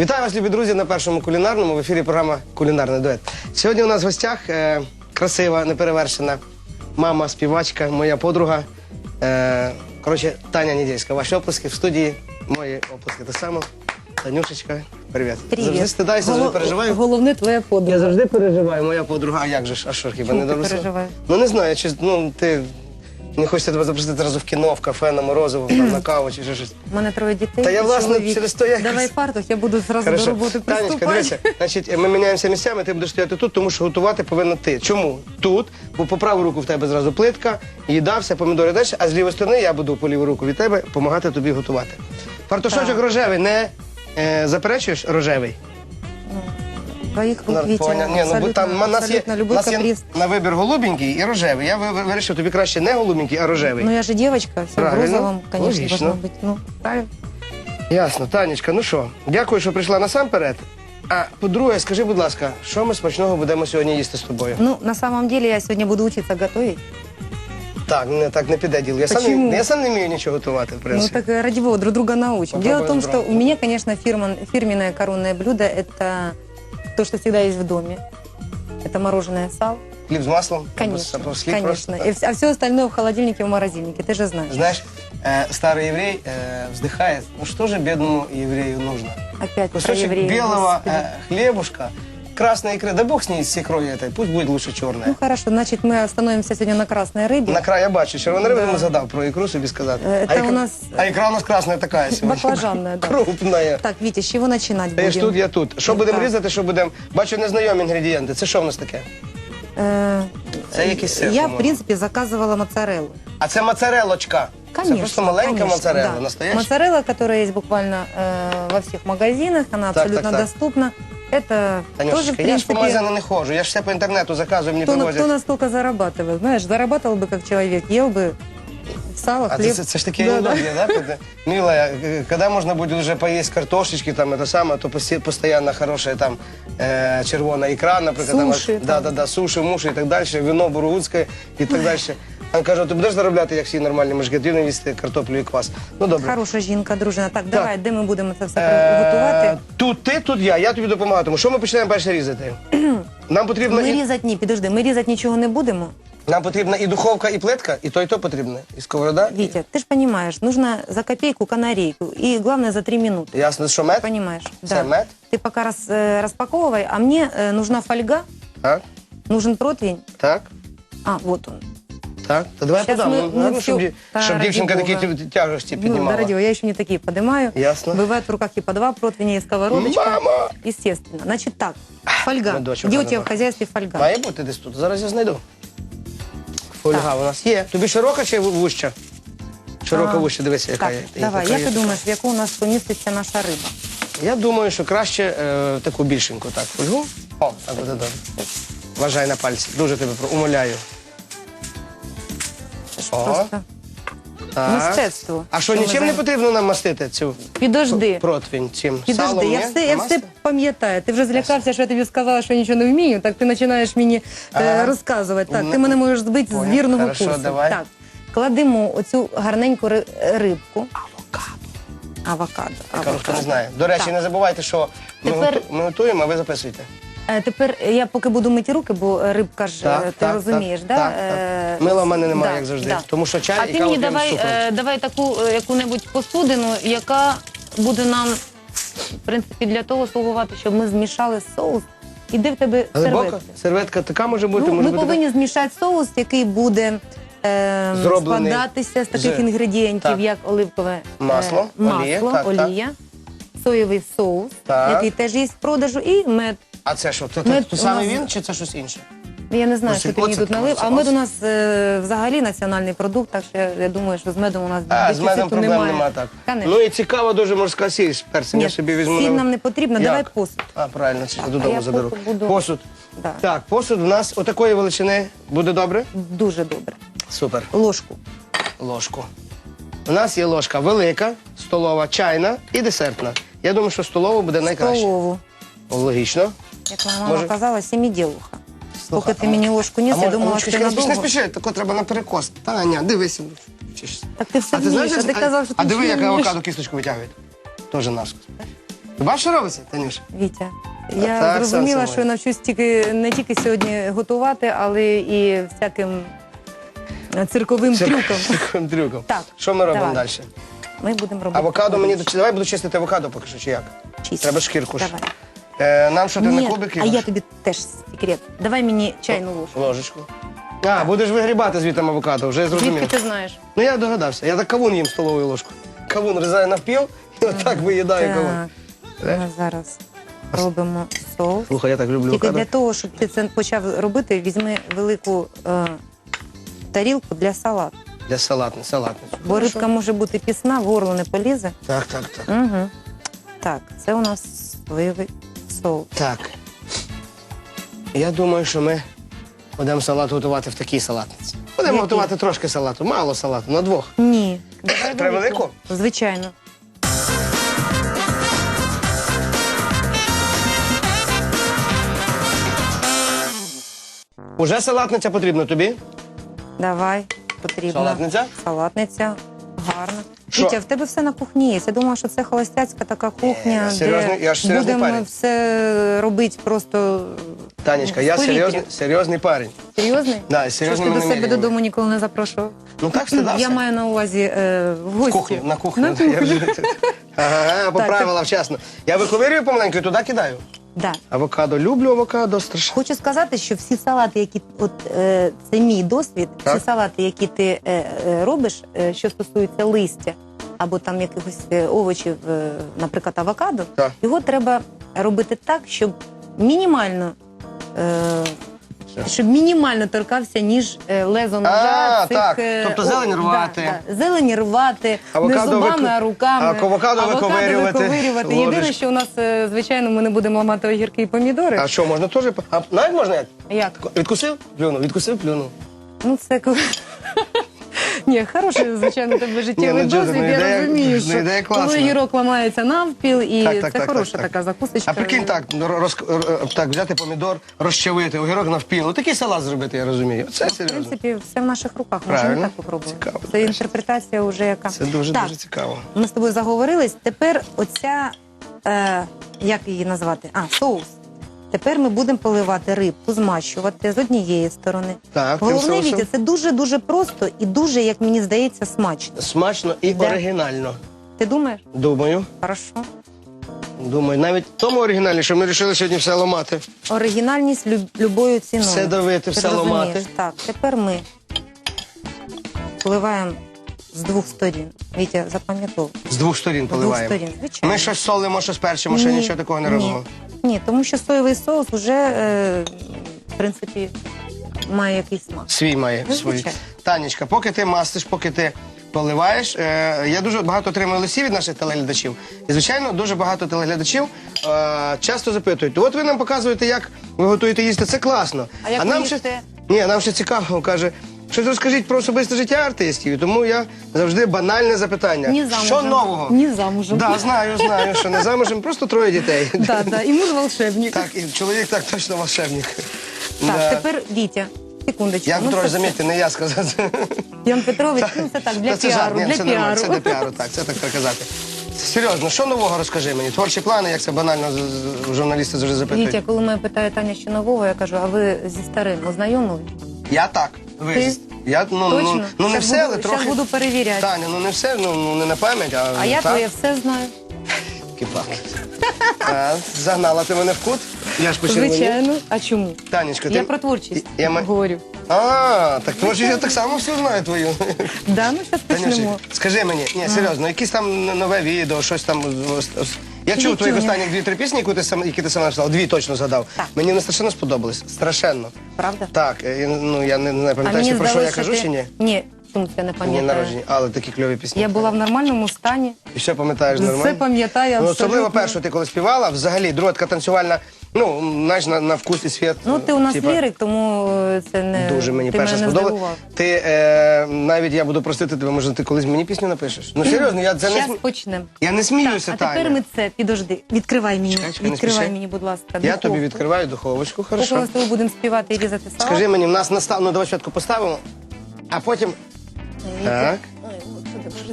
Вітаю вас, любі друзі, на першому кулінарному в ефірі програма Кулінарний дует. Сьогодні у нас в гостях е, красива, неперевершена мама, співачка, моя подруга. Е, коротше, Таня Недільська. Ваші оплески в студії. Мої оплески так само. Танюшечка, привіт. Привіт. Завжди стидаюся, завжди переживаю. Головне твоя подруга. Я завжди переживаю, моя подруга. А як же ж? А що ж хіба Чому не ти добре? переживаєш? Ну не знаю, чи ну ти не хочеться тебе запросити зразу в кіно, в кафе, на морозиво, там, на каву чи ще щось. У мене троє дітей. Та я, і власне, чоловік. через то якось- Давай фартух, я буду зразу Хорошо. до роботи Танечка, приступати. дивися, значить, ми міняємося місцями, ти будеш стояти тут, тому що готувати повинна ти. Чому? Тут, бо по праву руку в тебе зразу плитка, їда, все, помідори далі, а з лівої сторони я буду по ліву руку від тебе допомагати тобі готувати. Фартушочок рожевий, не е, заперечуєш рожевий? Твоїх Ну, Вітя, поняв. Ні, ну, бо абсолютно, там у нас є, абсолютно у любой нас є каприз. на вибір голубенький і рожевий. Я ви- ви- вирішив тобі краще не голубенький, а рожевий. Ну я же девочка, все в Правильно. розовом, конечно, Логично. должно быть. Ну, правильно. Ясно, Танечка, ну що, дякую, що прийшла насамперед. А по-друге, скажи, будь ласка, що ми смачного будемо сьогодні їсти з тобою? Ну, на самом деле я сегодня буду учиться готовить. Так, не так не піде діло. Я сам, Почему? не, я сам не вмію нічого готувати, в Ну принципі. так э, ради бога, друг друга научим. Дело в том, Попробуем что у меня, конечно, фирман- фирменное коронное блюдо – это то, что всегда есть в доме. Это мороженое сало. Хліб з маслом? Конечно, Або слід конечно. просто. И вс- а все остальное в холодильнике, в морозильнике, ты же знаешь. Знаешь, э, старый еврей э, вздыхает, ну что же бедному еврею нужно? Опять про Кусочек евреев, белого господи. э, хлебушка, красной икры, да бог с ней, с икрой этой, пусть будет лучше черная. Ну хорошо, значит, мы остановимся сегодня на красной рыбе. На край я бачу, червона риба Да. не згадав про ікру собі сказати. Е, а, це ікра, у нас- а ікра у нас красна така сьогодні. Баклажанная, да. Крупная. Так, Витя, с чего начинать Ти ж будем? тут, я тут. Що будемо Так. різати, що будемо? Бачу незнайомі інгредієнти. Це що в нас таке? Э, Це якийсь сир, Я, в по-моєму. принципе, заказывала моцареллу. А це моцарелочка. Конечно, Це просто маленька конечно, моцарелла, да. настояща. Моцарелла, которая есть буквально э, во всех магазинах, она Так, абсолютно так, так. доступна. Это тоже, в Танюшечка, я ж по принципе, магазину не ходжу, я ж все по інтернету заказую, мені кто, на- привозять. кто настолько зарабатывает, знаешь, зарабатывал бы как человек, ел бы сало, А хлеб. це, це ж таке Да, да. неудобно, да? Когда- Милая, э, когда можно будет уже поесть картошечки, там, это самое, то поси- постоянно хорошая там э, червона икра, например. там, Суші, да, там. да, да, суши, муши і так далі, вино бургутське і так далі. А каже, ти будеш заробляти, як всі нормальні мужики, ти не їсти картоплю і квас. Ну, добре. Хороша жінка, дружина. Так, давай, де ми будемо це все Е, готувати? Тут ти, тут я, я тобі допомагатиму. Що ми починаємо перше різати? Нам потрібно, Ми і, різати, ні, підожди, ми різати нічого не будемо. нам потрібна і духовка, і плитка, і то, і то потрібно. І сковорода. Витя, ты же понимаешь, нужно за копейку канарейку. И главное за три минуты. Ясно, що мед? Понимаешь? Це мед? Ты пока раз, э, распаковывай, а мне э, нужна фольга, Так, нужен противень. так. А, вот он. Так, то давай Щас подам. ми- Ну, ми гарно, всю- щоб, ді- Та, щоб раді дівчинка такі Бога. тя- тяжесті Ну, піднімала. да, ради, я еще не такие поднимаю. Ясно. Бывает в руках и по два противня, и сковородочка. Мама! Естественно. Значит так, фольга. ну, доченька, Где у тебя давай. в хозяйстве фольга? Має бути десь тут. Зараз я знайду. Фольга у нас є. Тобі широка чи вуща? Широка А, вуща, дивися, яка так, є. давай, яка як є ти думаєш, в яку у нас поміститься наша риба? Я думаю, що краще е, таку більшеньку. Так, фольгу. О, так буде добре. Вважай на пальці. Дуже тебе про- умоляю. О. просто. Мистецтво. А що, нічим не потрібно нам мастити цю Підожди. противень? Цим Підожди, салом, я все, я Намасти? все пам'ятаю. Ти вже злякався, що я тобі сказала, що я нічого не вмію, так ти починаєш мені е, Ага. розказувати. Так, Ну, ти мене можеш збити з поняв. вірного Хорошо, курсу. давай. Так, кладемо оцю гарненьку ри- рибку. Авокадо. Авокадо. Кажу, хто не знає. До речі, Так. не забувайте, що ми, Тепер- готу- ми готуємо, а ви записуйте. Е, Тепер я поки буду мити руки, бо е, рибка ж, Так, е, ти так, розумієш, так, да? так, Е, так. Мила в мене немає, да, як завжди. да. Тому що чай а і ти мені з давай, цукром. е, давай таку е, яку-небудь посудину, яка буде нам, в принципі, для того слугувати, щоб ми змішали соус. І де в тебе Глибока? серветки? Серветка така може бути, Ну, може ми бути. повинні змішати соус, який буде е, Зроблений складатися з таких з- інгредієнтів, так. як оливкове е, Масло, масло олія, так, так. соєвий соус, Так. який теж є в продажу, і мед. А це що? Це, Мед це у саме нас- він чи це щось інше? Я не знаю, Ось що мені тут налив, а мед у нас е, взагалі національний продукт, так що я, я думаю, що з медом у нас А, з дефіциту медом проблем немає. так. Конечно. Ну і цікаво дуже морська сіль з перцем. Ні, Я собі візьму. сіль на- нам не потрібно, Як? давай посуд. А, правильно, це я додому я заберу. посуд буду- Посуд. Да. Так, посуд у нас отакої величини буде добре? Дуже добре. Супер. Ложку. Ложку. У нас є ложка велика, столова, чайна і десертна. Я думаю, що столова буде найкраще. Столову. Логічно. Як моя мама Може- казала, сіміділуха. Поки ти мені ложку ніс, я думала, що ти не не надовго. спіши, тако треба на перекос. Таня, дивися. Вчишся. Так ти все вмієш, а ти казав, що ти а диви, нічого як не вмієш. авокадо кісточку витягують. Теж наскось. Ти бачиш, що робиться, Танюша? Вітя, я так, зрозуміла, що я навчусь тільки не тільки сьогодні готувати, але і всяким е, цирковим. Цирковим трюком. Так, Що ми робимо давай. далі? Ми будемо робити. Авокадо мені давай буду чистити авокадо поки що, чи як? Чисть. Треба шкірку ж. Давай. Е, нам що ти на Ні, кубики? а я тобі теж секрет. Давай мені чайну ложку. Ложечку. А, будеш вигрібати звідти авокадо, вже Звідки зрозумів. ти знаєш? Ну я догадався. Я так кавун їм столовою ложкою. Кавун різаю навпіл і отак виїдаю кавун. Так, ми зараз робимо соус. Слухай, я так люблю Тільки авокадо. для того, щоб ти це почав робити, візьми велику е, тарілку для салату. Для салатни, салатницю. Бо рибка може бути пісна, в горло не полізе. Так, так, так. Угу. Так, це у нас сливий соус. Так. Я думаю, що ми будемо салат готувати в такій салатниці. Будемо Який? готувати трошки салату, мало салату, на двох. Ні. Давай Треба велику? Звичайно. Уже салатниця потрібна тобі? Давай, потрібно. Салатниця? Салатниця. Гарно. Вітя, в тебе все на кухні є. Я думала, що це холостяцька така кухня, серйозний- де я ж серйозний будемо парень. все робити просто. Танечка, я в серйозний, серйозний парень. Серйозний? Да, Що ж серйозними ти до себе наміреннями. додому ніколи не запрошував? Ну так стидався. Я маю на увазі е, в гості. кухню, на кухню. На Я вже- Ага, поправила вчасно. Я виковирюю помаленьку і туди кидаю. Да. Авокадо, люблю авокадо, страшно. Хочу сказати, що всі салати, які от е, це мій досвід, Так. всі салати, які ти е, е, робиш, е, що стосується листя або там якихось е, овочів, е, наприклад, авокадо, Так. його треба робити так, щоб мінімально. Е, щоб мінімально торкався ніж е, лезо ножа А, цих, так. е, Тобто зелень рвати. Да, да. Зелень рвати, Авокадо не зубами, вико- а руками. авокадо виковирювати виковирювати. Єдине, що у нас, звичайно, ми не будемо ламати огірки і помідори. А що, можна теж? А навіть можна як? Як? Відкусив? Плюнув, відкусив, плюнув. Ну, це коли. Ні, хороший, звичайно, тебе життєвий Ні, ну, досвід. ну, Я ідея- розумію, ну, що ідея класна. коли гірок ламається навпіл, і Так, так, це так, хороша так, так. така закусочка. А прикинь так, роз, р- так, взяти помідор, розчавити, огірок навпіл. Такий салат зробити, я розумію. Це В серйозно. принципі, все в наших руках. Можемо Правильно. так попробувати. Цікаво, Це конечно. інтерпретація вже яка. Це дуже так, дуже цікаво. Ми з тобою заговорились. Тепер оця, е, як її назвати? А, соус. Тепер ми будемо поливати рибку, змащувати з однієї сторони. Так, тим Головне, соусом. Вітя, це дуже-дуже просто і дуже, як мені здається, смачно. Смачно і Да. оригінально. Ти думаєш? Думаю. Хорошо. Думаю, навіть в тому оригіналі, що ми вирішили сьогодні все ламати. Оригінальність люб, любою ціною. Все давити, Ти все розумієш? ламати. Так, тепер ми поливаємо з двох сторін. Вітя, запам'ятовуй. З двох сторін З двох сторін, звичайно. Ми щось солимо, щось перчимо, ще Ні, нічого такого не робимо. Ні, тому що соєвий соус вже, е, в принципі, має якийсь смак. Свій має Ну, свій. звичайно. Танечка, поки ти мастиш, поки ти поливаєш. Е, я дуже багато отримую листів від наших телеглядачів. І, звичайно, дуже багато телеглядачів е, часто запитують: от ви нам показуєте, як ви готуєте їсти. Це класно. А як ви їсте? ні, нам ще цікаво каже. Щось розкажіть про особисте життя артистів, і тому я завжди банальне запитання. Ні замужем. Що нового? Ні замужем. Да, знаю, знаю, що не замужем, просто троє дітей. Да, да, і муж волшебник. Так, і чоловік так точно волшебник. Так, Да. тепер Вітя. Секундочку. Я ну, Петрович, це- замітьте, не я сказав. Ян Петрович, ну це так, для Та це жарт, піару. ні, Для це нормально, піару. це для піару, так, це так треба казати. Серйозно, що нового розкажи мені? Творчі плани, як це банально з- з- журналісти завжди запитують. Вітя, коли мене питає Таня, що нового, я кажу, а ви зі старим ознайомились? Я так. Ви, Ти? Я, ну, Точно? ну, ну не все, буду- але щас трохи. буду перевіряти. Таня, ну не все, ну, ну не на пам'ять, а, А я так. твоє все знаю. Кіпак. А, Загнала ти мене в кут. Я ж почервонів. Звичайно. А чому? Танечка, ти... Я про творчість Я ма- говорю. А, так творчість я так само всю знаю твою. Да, ну зараз Танюшик, почнемо. скажи мені, ні, серйозно, якісь там нове відео, щось там. Я чув твоїх останні останніх дві-три пісні, які ти сам, які ти сама написала. Дві точно згадав. Так. Мені вони страшенно сподобались. Страшенно. Правда? Так, е, ну я не, не пам'ятаю, про що я кажу, чи ні? Ні, чому я не Ні, пам'ятаю. але такі кльові пісні. Я була в нормальному стані. І все пам'ятаєш Все нормально? пам'ятаю Ну, особливо абсолютно. першу ти коли співала, взагалі, друга така танцювальна, ну, знаєш, на, на вкус і світ. Ну, ти у нас типа, лірик, тому е, це не Дуже мені ти перша мене не сподобалась. здивував. Ти е, навіть я буду просити тебе, може ти колись мені пісню напишеш? Ну серйозно, я це не Зараз см- почнемо. я не сміюся, А Таня. тепер ми це, підожди, відкривай мені. Чекай, чекай, не відкривай спіши. мені, будь ласка. Я тобі відкриваю духовочку, Поки ми з тобою будемо співати і різати салат. Скажи мені, в нас настав, ну давай спочатку поставимо, а потім. Так.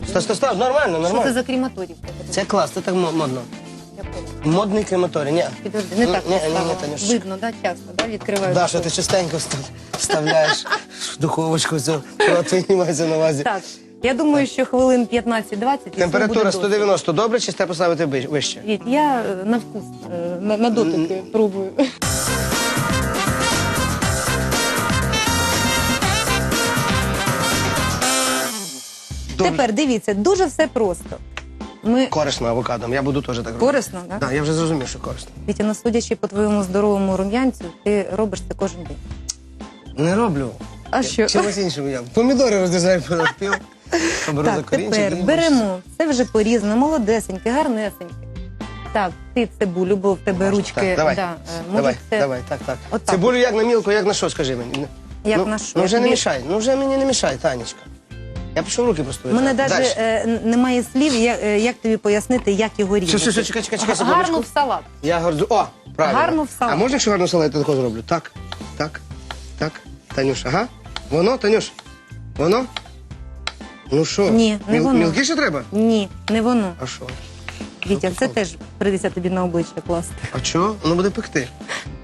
Стой, стой, стой, нормально, Що це нормально. за крематорій? Це клас, це так мо- модно. Модний крематорій, ні. Підожди, не так ні, ні, поставила. ні, Танюш. Видно, да, часто, да, відкриваю. Да, що ти частенько встав- вставляєш в духовочку цю противні мається на увазі. Так, я думаю, що хвилин 15-20 і все буде Температура 190 добре, чи сте поставити ви- вище? Віть, я е, на вкус, е, на, на дотики пробую. Добре. Тепер дивіться, дуже все просто. Ми Корисно авокадом, я буду теж так робити. корисно, так? Так, я вже зрозумів, що корисно. Вітя, ну судячи по твоєму здоровому рум'янцю, ти робиш це кожен день. Не роблю. А що? Чимось іншим я. Помідори роздизаю пів. Так, тепер беремо. Це вже порізано, молодесеньке, гарнесеньке. Так, ти цибулю, бо в тебе Можна, ручки. так, давай. Да, е, може, Давай, це давай, так, так. Отак. Цибулю як на мілко, як на що, скажи мені. Як ну, на що? Ну вже Я не мішай, ну вже мені не мішай, Танечка. Я пішов руки просто. У мене навіть е, немає слів, як, е, як тобі пояснити, як його різати. Все, все, все, чекай, чекай, чекай, Гарно секундочку. в салат. Я горджу. О, правильно. Гарно в салат. А можна, якщо гарно в салат, я тако зроблю? Так, так, так. Танюш, ага. Воно, Танюш? Воно? Ну що? Ні, не воно. Мілкіше треба? Ні, не воно. А що? Вітя, це теж прийдеться тобі на обличчя класти. А чого? Воно буде пекти.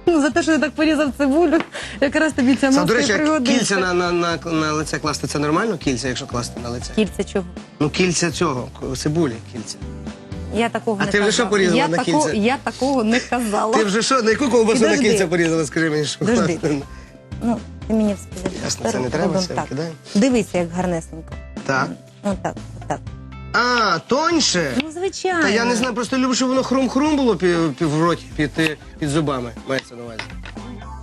Ну, за те, що ти так порізав цибулю, якраз тобі ця Це, маска до і речі, як пригодиться. кільця на, на, на, на лице класти, це нормально? Кільця, якщо класти на лице? Кільця чого? Ну, кільця цього, к- цибулі, кільця. Я такого А не ти вже казала. що порізала я на такого, кільця? Я такого не казала. Ти вже що, на яку ковбасу на Підожди. кільця порізала, скажи мені, що класно? Ну, ти мені все Ясно, це не треба, все так. викидаємо. Дивися, як гарнесенько. Так. Отак, отак. А, тоньше? Ну, звичайно. Та я не знаю, просто люблю, щоб воно хрум-хрум було під, під роті, під, е, під зубами. Мається на увазі.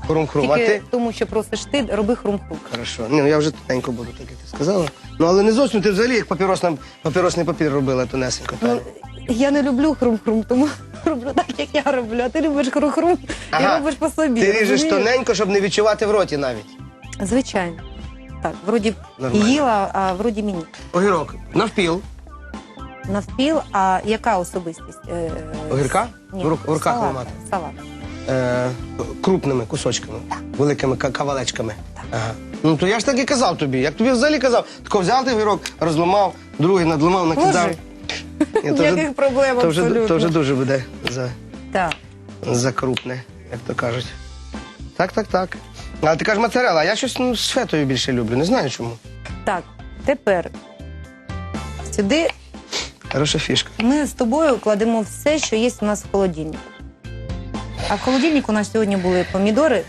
Хрум-хрум. А Тільки ти? тому, що просиш ти, роби хрум-хрум. Хорошо. Ну, я вже тоненько буду, так як ти сказала. Ну, але не зовсім ти взагалі як папіросна, папіросний папір робила тонесенько. Ну, я не люблю хрум-хрум, тому роблю так, як я роблю. А ти любиш хрум-хрум і Ага. робиш по собі. Ти ріжеш розумієш? тоненько, щоб не відчувати в роті навіть. Звичайно. Так, вроді Нормально. їла, а вроді мені. Огірок навпіл. Навпіл, а яка особистість? Е, Огірка? Ні, В в руках ламати? Салат. Е, крупними кусочками, великими ка- кавалечками. Ага. Ну то я ж так і казав тобі. Як тобі взагалі казав, тако взяв ти огірок, розламав, другий надламав, накидав. Ложи. Ні, то вже- Ніяких проблем то вже, абсолютно. то вже дуже буде за, Так. за крупне, як то кажуть. Так, так, так. Але ти кажеш моцарелла, а я щось ну, з фетою більше люблю, не знаю чому. Так, тепер сюди Хороша фішка. ми з тобою кладемо все, що є у нас в холодильнику. А в холодильнику у нас сьогодні були помідори,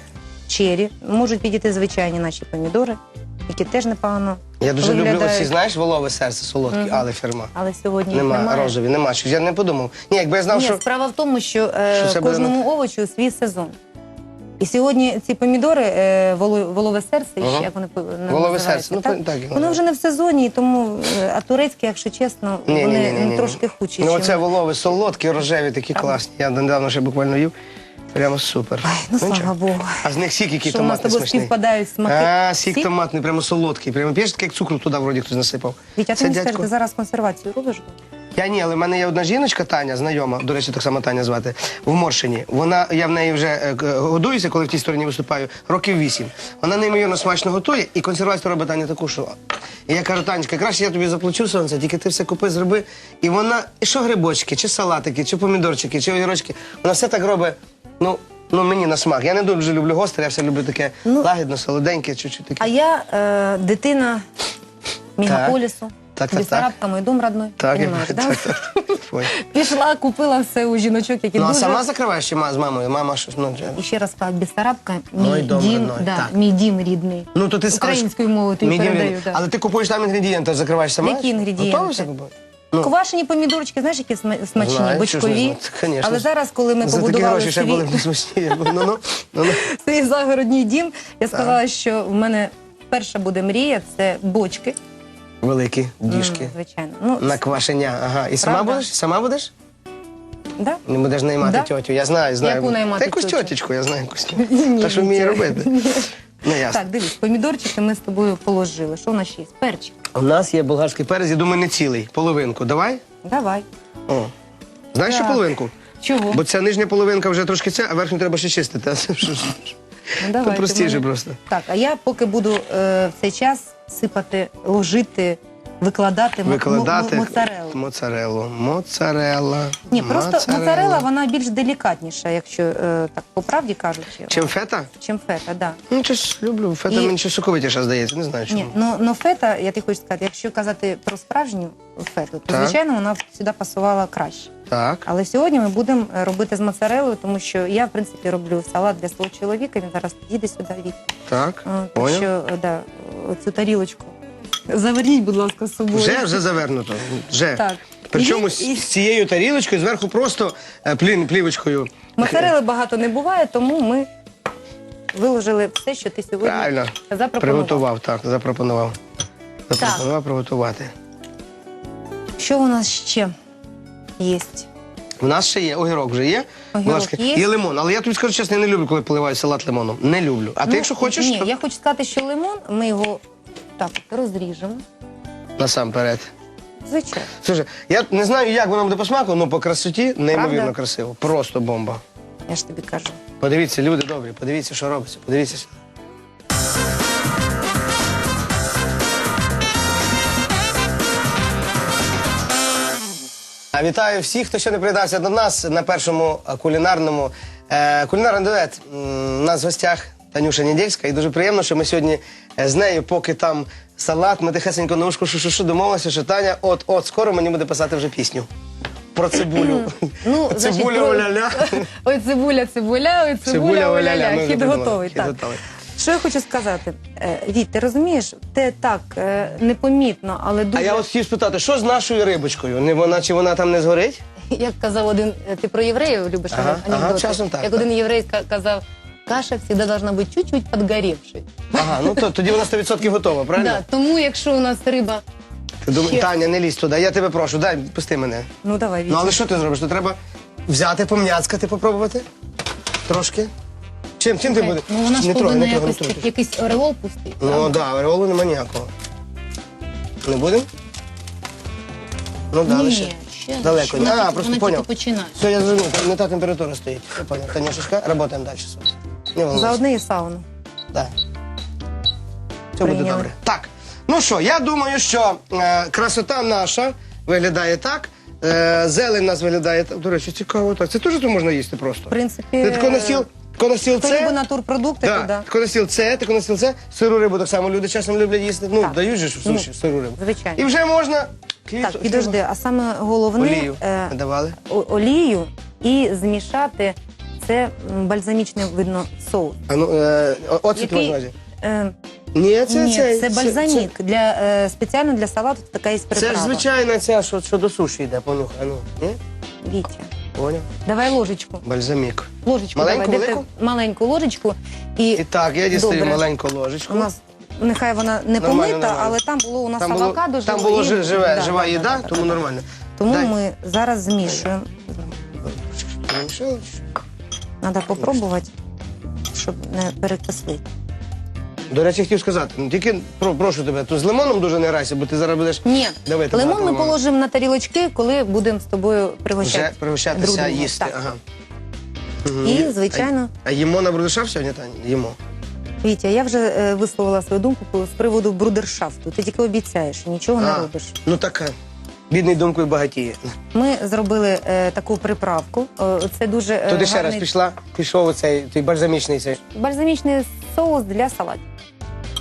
чері, можуть підійти звичайні наші помідори, які теж непогано. Я дуже люблю виглядають. оці, знаєш, волове серце солодкі, Мгм. але фірма. Але сьогодні їх Нема, немає. розові, нема. Щось я не подумав. Ні, якби я знав, Ні, що. справа в тому, що, е, Що це буде кожному овочу свій сезон. І сьогодні ці помідори, е, воло- волове серце, Ага. ще як вони по- не Волове називаються, серце, ну, так? так, воно. вже не в сезоні, і тому е, а турецькі, якщо чесно, Ні, ні, вони ні, ні, ні. трошки худші. Ну, чим- оце волове солодкі, рожеві, такі класні. Я недавно ще буквально їв. Прямо супер. Ай, ну нічого. слава Богу. А з них сік, який Що у нас з томатний тобою смачний. співпадають смаки. А, сік, томатний, прямо солодкий. Прямо п'єш, так як цукру туди вроді хтось насипав. Вітя, ти мені скажеш, дядько. ти зараз консервацію робиш? Я ні, але в мене є одна жіночка, Таня, знайома, до речі, так само Таня звати, в Моршині. Вона, я в неї вже е, годуюся, коли в тій стороні виступаю, років вісім. Вона неймовірно смачно готує, і консервацію робить Таня таку, що. І я кажу, Танечка, краще я тобі заплачу сонце, тільки ти все купи, зроби. І вона, і що грибочки, чи салатики, чи помідорчики, чи огірочки, вона все так робить, ну, ну мені на смак. Я не дуже люблю гостре, я все люблю таке Ну, лагідно, солоденьке, чуть-чуть таке. А я е, дитина мегаполісу, Так, так, так. Бессарабка, мой дом родной. Так, я Понимаєш, так, да? так, так. Ой. Пішла, купила все у жіночок, які Ну, а дуже... сама закриваєш ма- з мамою? Мама щось, ну, І ще раз кажу, Бессарабка, Мой мій дом дім, родной, да, так. мій дім рідний. Ну, то ти Українською мовою тобі Медіум передаю. Да. Але ти купуєш там інгредієнти, закриваєш сама? Які інгредієнти? Готове все купуєш? Ну. Квашені помідорчики, знаєш, які сма- смачні, Знаю, що ж не бочкові. знаю. Конечно Але зараз, коли ми За такі побудували гроші ще свій, були б не смачні. Ну, ну, ну, ну. свій загородній дім, я сказала, що в мене перша буде мрія це бочки. Великі діжки. Звичайно. Ну, На квашення. Ага. І сама Правда? будеш? Сама будеш? да? Не будеш наймати Да. тьотю. Я знаю, знаю. Яку наймати Та якусь тьотю? тьотечку, я знаю якусь. Ні, Та що вміє робити. Ну, ясно. Так, дивись, помідорчики ми з тобою положили. Що у нас ще є? Перчик. У нас є болгарський перець, я думаю, не цілий. Половинку. Давай? Давай. О. Знаєш, що Так. половинку? Чого? Бо ця нижня половинка вже трошки ця, а верхню треба ще чистити. А це що ж? Ну, давай, ти простіше мене- просто. Так, а я поки буду е, в цей час сипати, ложити викладати, Викладати мо- моцарелу. моцарелу. Моцарелла. Ні, просто моцарела вона більш делікатніша, якщо е, так по правді кажучи, Чим фета? чим фета, да. Ну, щось люблю. Фета І- мені ще соковитіше здається, не знаю чому. Ні, ну, ну фета, я ти хочу сказати, якщо казати про справжню фету, то Так. звичайно вона сюди пасувала краще. Так. Але сьогодні ми будемо робити з моцарелою, тому що я, в принципі, роблю салат для свого чоловіка. Він зараз їде сюди від. Так. Е, Так Поняв? що, е, да, цю тарілочку. Заверніть, будь ласка, з собою. Вже, вже завернуто. Вже. Так. Причому І- з, і- з цією тарілочкою зверху просто е, плін, плівочкою. Моцарели багато не буває, тому ми виложили все, що ти сьогодні Правильно. запропонував. Приготував, так, запропонував. Запропонував приготувати. Що у нас ще є? У нас ще є огірок, вже є. Будь Огірок ласка. є. І лимон. Але я тобі скажу чесно, я не люблю, коли поливаю салат лимоном. Не люблю. А ти, Ну, якщо хочеш, Ні, то я хочу сказати, що лимон, ми його так от розріжемо. насамперед. Звичайно. Слушай, я не знаю, як воно буде по смаку, але по красоті неймовірно Правда? красиво. Просто бомба. Я ж тобі кажу. Подивіться, люди добрі, подивіться, що робиться. Подивіться. сюди. А Вітаю всіх, хто ще не приєднався до нас на першому е, кулінарному е, кулінарний дует. М, У нас в гостях Танюша Недільська. І дуже приємно, що ми сьогодні з нею, поки там салат, ми тихесенько на ушку шу-шу-шу домовилися, що Таня от-от скоро мені буде писати вже пісню. Про цибулю. Ну, значить, Цибуля про- оля-ля. Ой, цибуля, цибуля, ой, цибуля, оля-ля. ми вже Хід придумали. готовий. Хід Так. готовий. Що я хочу сказати? Е, Віть, ти розумієш, те так е, непомітно, але дуже, А я от хотів спитати, що з нашою рибочкою? Не вона чи вона там не згорить? як казав один, е, ти про євреїв любиш Ага, анекдоти? ага, часом так, Як так. один єврей казав, каша завжди должна бути чуть-чуть підгорівшою. Ага, ну то тоді вона 100% готова, правильно? Да, тому якщо у нас риба, Ти думаєш, Ще. Таня, не лізь туди, я тебе прошу, дай, пусти мене. ну давай. Ну але що ти зробиш? То треба взяти, помняцкати, попробувати? Трошки? Чим, чим ти будеш? ну вона ж не повинна не не якось трогай. якийсь ореол пустити. Ну так, да, ореолу нема ніякого. Не будемо? Ну да, Ні, лише. ще Далеко. Вона а, тільки- просто вона поняв. починає. Все, я зрозумів, не та температура стоїть. Я поняв. Танюшечка, працюємо далі. Не волнуйся. Заодно і сауну. Так. Все буде Прийняли. добре. Так. Ну що, я думаю, що е, красота наша виглядає так. Е, зелень у нас виглядає так. До речі, цікаво так. Це теж тут можна їсти просто. В принципі, Ти тако на стіл, тако на стіл це. любить натурпродукти, Да, то да. тако на стіл це, тако на стіл це. Сиру рибу так само люди часом люблять їсти. Ну, Так. дають же ж в суші Ну, сиру рибу. звичайно. І вже можна. Так, підожди, а саме головне Олію е, давали. о- олію і змішати це м, бальзамічний видно соус. А ну, е, о- оцет Який, можна е, Ні, це, ні, це, бальзамік. Для, е, спеціально для салату така є Це, приправа. це ж звичайна ця, що, що до суші йде, понюхай. Ну, ні? Вітя, Поняв? давай ложечку. Бальзамік. Ложечку Маленьку, давай. Де велику? маленьку ложечку. І, І так, я дістаю Добре. маленьку ложечку. у нас, нехай вона не Нормально, помита, нормально. але там було у нас там було, авокадо. там було жи- живе, да, жива да, їда, да, да, тому да. нормально. Тому Дай. ми зараз змішуємо. Треба попробувати, щоб не перекислити. До речі, хотів сказати, ну тільки про, прошу тебе, то з лимоном дуже не грайся, бо ти зараз будеш Ні, давити лимон багато ми лимону. положимо на тарілочки, коли будемо з тобою пригощати. вже пригощатися, друг друга. їсти. Так. Ага. Мгм. І, звичайно, А, а їмо на брудершафт сьогодні, Таня? Їмо. Вітя, я вже е, висловила свою думку з приводу брудершафту. Ти тільки обіцяєш, нічого не А, робиш. Ну так, е, бідний думкою багатіє. Ми зробили е, таку приправку. Е, це дуже е, Туди ще раз гарний пішла, пішов оцей той бальзамічний цей. бальзамічний соус для салатів.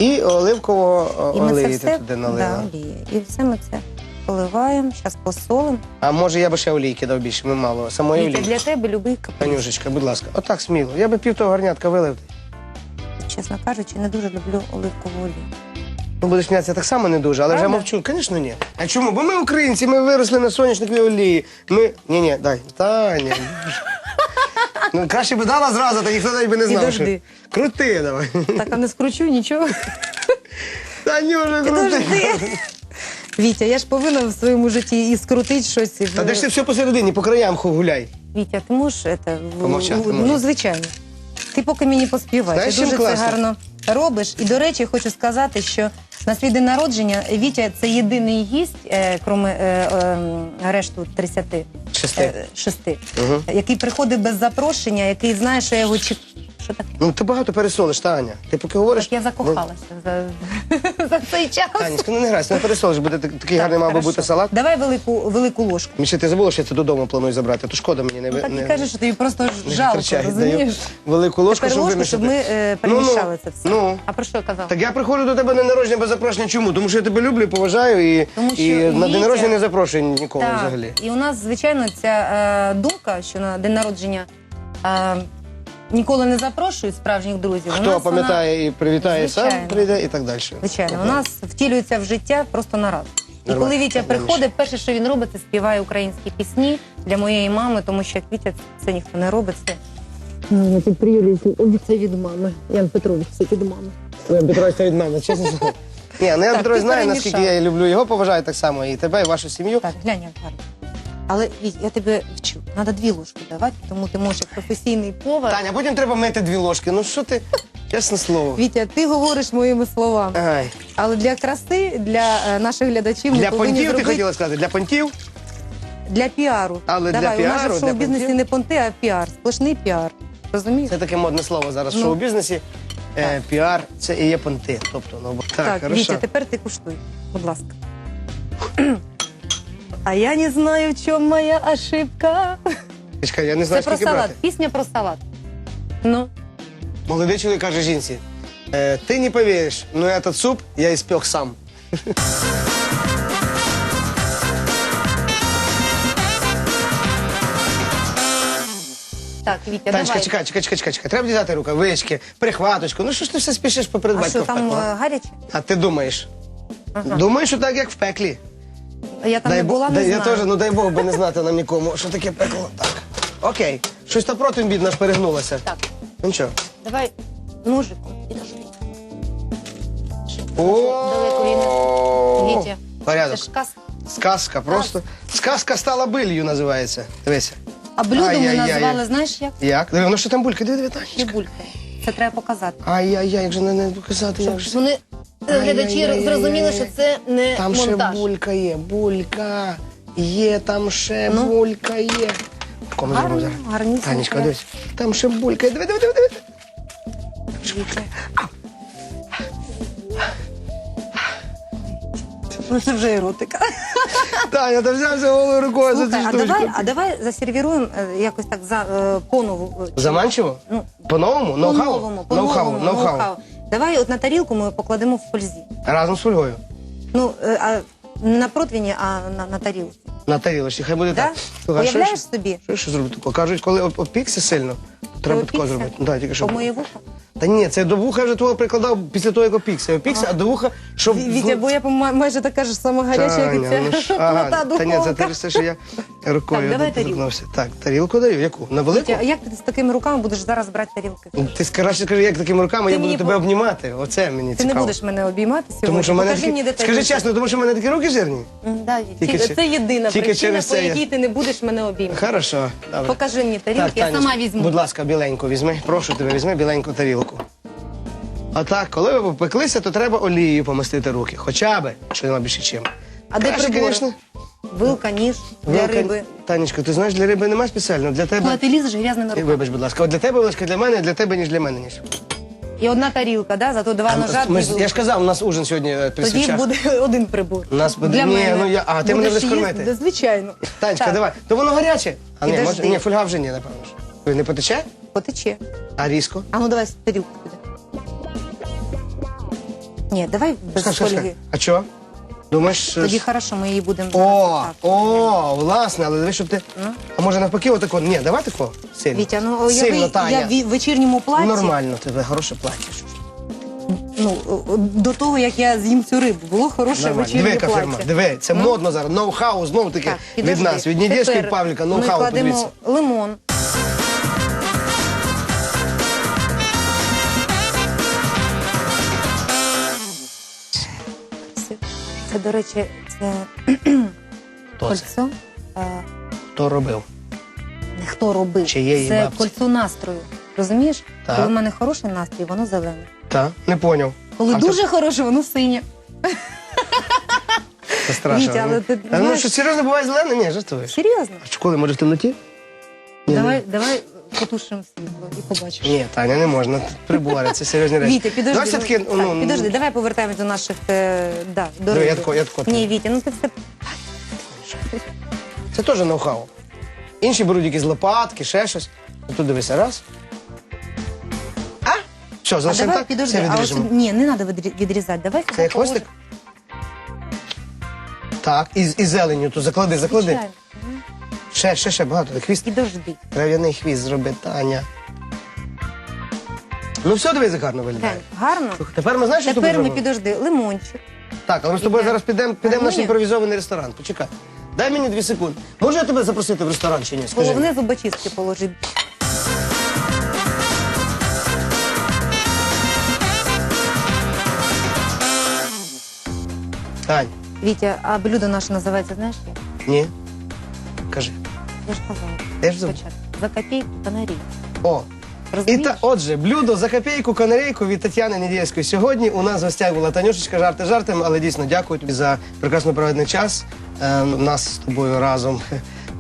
І оливкового І олії ти все туди налила. да. І все ми це поливаємо. Зараз посолимо. А може я би ще олійки дав більше, ми мало. Самої Вітя, для тебе любий каприз. Танюшечка, будь ласка, отак сміло. Я би пів того гарнятка вилив. Чесно кажучи, не дуже люблю оливкову олію. Ну, будеш сміятися, так само не дуже, але вже мовчу. Звісно, ні. А чому? Бо ми українці, ми виросли на соняшниковій олії. Ми. Ні, ні, дай. Таня. Ну, краще би дала зразу, то ніхто навіть би не знав. Підожди. Що... Крути давай. Так, а не скручу нічого. Танюша, крути. Підожди. Вітя, я ж повинна в своєму житті і скрутити щось. Та де ж ти все посередині, по краям ху- гуляй. Вітя, ти можеш в- Помовчати в- ну, звичайно. Ти поки мені поспівай. Знаєш, ти дуже це класно? гарно робиш. І, до речі, хочу сказати, що на свій день народження Вітя це єдиний гість, е, крім е, е, решту 30, Шести. е, шести, Угу. який приходить без запрошення, який знає, що я його чекаю. Що таке? Ну ти багато пересолиш, Таня. Ти поки говориш. Так я закохалася за, за цей час. Танечка, ну не грайся, не пересолиш, буде так- такий гарний мав би Хорошо. бути салат. Давай велику, велику ложку. Міша, ти забула, що я це додому планую забрати, то шкода мені не Ну, так не, і кажеш, що тобі просто ж не жалко, розумієш? Даю велику ложку, Тепер щоб ложку, вимішати. щоб ми е, Ну, ну, перемішали це все. Ну. А про що я казала? Так я приходжу до тебе на день народження без запрошення. Чому? Тому що я тебе люблю і поважаю, і, Тому що і на день народження не запрошую нікого Так, взагалі. і у нас, звичайно, ця е, думка, що на день народження е, ніколи не запрошують справжніх друзів. у Хто нас пам'ятає і привітає сам, прийде і так далі. Вона, звичайно, у нас втілюється в життя просто на раз. І Нормально. коли Вітя приходить, перше, що він робить, це співає українські пісні для моєї мами, тому що як Вітя це ніхто не робить. Це Ну, це це від мами. Ян Петрович, це від мами. Ян Петрович це від мене, чесно. Ні, ну Ян Так, Петрович ти знає, перемішав. наскільки я її люблю. Його поважаю так само, і тебе, і вашу сім'ю. Так, глянь, як гарно. Але Віть, я тебе вчу. Треба дві ложки давати, тому ти можеш як професійний повар. Таня, потім треба мити дві ложки. Ну що ти? Чесне слово. Вітя, ти говориш моїми словами. Ай. Але для краси, для е, наших глядачів ми Для повинні понтів ти зробити хотіла сказати? Для понтів? для піару. Але для Давай, у нас піару, же в для шоу-бізнесі понтів? не понти, а піар. Сплошний піар. Розумієш? Це таке модне слово зараз в Ну. шоу-бізнесі. Е, піар це і є понти. Тобто, ну так, Так, хорошо. Вітя, тепер ти куштуй, будь ласка. А я не знаю, в чому моя ошибка. Чекай, я не Це про скільки салат. брати. Пісня про салат. Ну, Молодий чоловік каже жінці: е, ти не повіриш, но этот суп я іспек сам. так, Вітя, Танечка, давай. чекай, чекай, чекай, чекай, чекай. Треба дістати рукавички, прихваточку. Ну що ж ти все спішиш по А передбатьку що там е, гаряче? А ти думаєш? Ага. Думаєш, що так, як в пеклі. Я там дай не Бог- була, не дай, знаю. Я теж, ну дай Бог би не знати нам нікому, що таке пекло. Так. Окей. Щось та проти бідна ж перегнулася. Так, Ну нічого. давай ножиком. підожди. О, Далеко. Вітя, це Порядок. ж кас. Сказка просто. Сказка стала билью, називається. Дивися. А блюдо ми Ай-яй-яй. назвали, знаєш як? Як? Диви, воно що там булька, диви, диви, Танечка. Цибулька. Це треба показати. Ай-яй-яй, як же не, не показати, як же. Вони е, глядачі Ай-яй-яй-яй-яй. зрозуміли, що це не Там ще монтаж. булька є, булька. Є, там ще Ну. булька є. Кому Гарно, зараз? гарнісінько. Танечка, дивись. Там ще булька є. Диви, диви, диви. Ну це вже еротика. Таня, ти взявся голою рукою за Слухай, цю а штучку. давай, а давай засервіруємо е, якось так за е, по-нову. е, Заманчиво? Ну, По-новому? По-новому, Ноу-хау, по-новому, ноу-хау. Давай от на тарілку ми покладемо в фользі. Разом з фольгою. Ну, е, а не на противні, а на, на тарілці. На тарілочці, хай буде Да? так. Слухай, що Уявляєш ще- собі? Що ще зробити? Кажуть, коли опікся сильно, треба таке Опікся? зробити. Да, тільки що. По моє вухо? Та ні, це до вуха вже твого прикладав після того, як опікся. Опікся, а до вуха, щоб... Вітя, бо я по- майже така ж сама гаряча, як і Таня, ну ця ж, ага, плита Та ні, це духовка. те все, що я рукою давай доторкнувся. Так, тарілку даю. Яку? На велику? Вітя, а як ти з такими руками будеш зараз брати тарілки? Ти краще скажи, як такими руками Ти я буду мені тебе по- обнімати. Оце мені Ти цікаво. не будеш мене обіймати сьогодні. Тому що в мене Покажи такі... мені, де Скажи чесно, тому що в мене такі руки жирні? М, Да. Тільки Це- єдина тільки причина, через по це я- якій ти не будеш мене обіймати. Хорошо. Добре. Покажи мені тарілки, я Танечка, сама візьму. Будь ласка, біленьку візьми. Прошу тебе, візьми біленьку тарілку. А так, коли ви попеклися, то треба олією помастити руки. Хоча би, що нема більше чим. А де Краще, прибори? звісно. Вилка, ніж для Вилка- риби. Танечка, ти знаєш, для риби нема спеціально. Для Коли тебе. ти лізеш грязними І, руками. Вибач, будь ласка, от для тебе вилочка для мене, для тебе, ніж для мене, ніж. І одна тарілка, да? зато два ножа, Ми я ж казав, у нас ужин сьогодні е, при Тоді свічах. буде один прибор. У нас буде- Для Ні, мене. ну я- а, ти мене будеш їсти? кормити? Да, звичайно. Танечка, Так, давай. То воно гаряче. А ні, Підожди. може, ні, фольга вже ні, напевно. ж. Ви Не потече? Потече. А різко? А ну давай тарілку туди. Ні, давай без Скажи, скажи, фольги. А чого? Думаєш, що- Тоді хорошо, ми її будемо О, так. о, власне, але дивись, щоб ти. Ну. А може навпаки, отако. Ні, давай тако. Сильно. Вітя, ну я, Сильно, ви- Таня. я в вечірньому платі. Нормально, тебе хороше плаття. Ну, о, до того, як я з'їм цю рибу, було хороше Нормально. вечірнє Диви, яка плаття. фірма. Диви, це модно зараз. Ноу-хау, знову таки від нас, від Недєшки і Павліка. Ноу-хау, кладемо подивіться. лимон. Це, до речі, це Хто це? кольцо. е, Хто робив? Не хто робив. Чиєї це бабці? кольцо настрою. Розумієш? Так. Коли в мене хороший настрій, воно зелене. Так, не поняв. Коли А дуже хороше, воно синє. Це страшно. Вітя, але ти А, ну знаєш- що серйозно буває зелене? Ні, жартуєш. Серйозно? А що коли може в темноті? Ні, Давай, давай потушимо світло і побачиш. Ні, Таня, не можна. Прибори, це серйозні речі. Вітя, підожди. Давай все-таки, ну, ну, так, підожди, давай повертаємось до наших е, да, до Ну, я тако- я тако- Ні, Вітя, ну ти це Це теж ноу-хау. Інші беруть якісь лопатки, ще щось. А Тут дивися, раз. А? Що, А залишимо давай так? підожди, Все а ось відріжемо. ні, не треба відрізати. Давай Це як хвостик? Так, і, і зеленю тут заклади, заклади. Звичайно. Ще, ще, ще багато. Хвіст. Підожди. Трав'яний хвіст зроби, Таня. Ну все, дивись, як гарно виглядає. Глянь, гарно. Тепер ми знаєш, що з тобою Тепер ми зробимо? підожди, лимончик. Так, але ми з тобою зараз підемо підемо в наш Гармонію? імпровізований ресторан. Почекай. Дай мені дві секунди. Можу я тебе запросити в ресторан чи ні? Скажи. Головне зубочистки положи. Тань, Вітя, а блюдо наше називається, знаєш як? ні. Я ж казала. Я ж. Спочатку. За копійку канарій. О. І та, отже, блюдо за копійку канарейку від Тетяни Недільської. Сьогодні у нас в гостях була Танюшечка, жарти жартом, але дійсно дякую тобі за прекрасно проведений час. Е, нас з тобою разом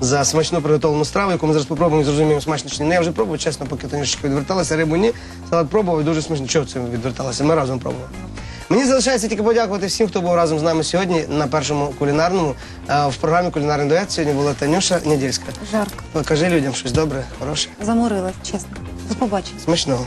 за смачну приготовлену страву, яку ми зараз попробуємо і зрозуміємо смачно чи ні. Ну, я вже пробував, чесно, поки Танюшечка відверталася, рибу ні. Салат пробував і дуже смачно. Чого це ми відверталися? Ми разом пробували. Мені залишається тільки подякувати всім, хто був разом з нами сьогодні на першому кулінарному. Е, В програмі Кулінарний дует сьогодні була Танюша Недільська. Жарко. Покажи людям щось добре, хороше, Заморилась, чесно. До побачення. смачного.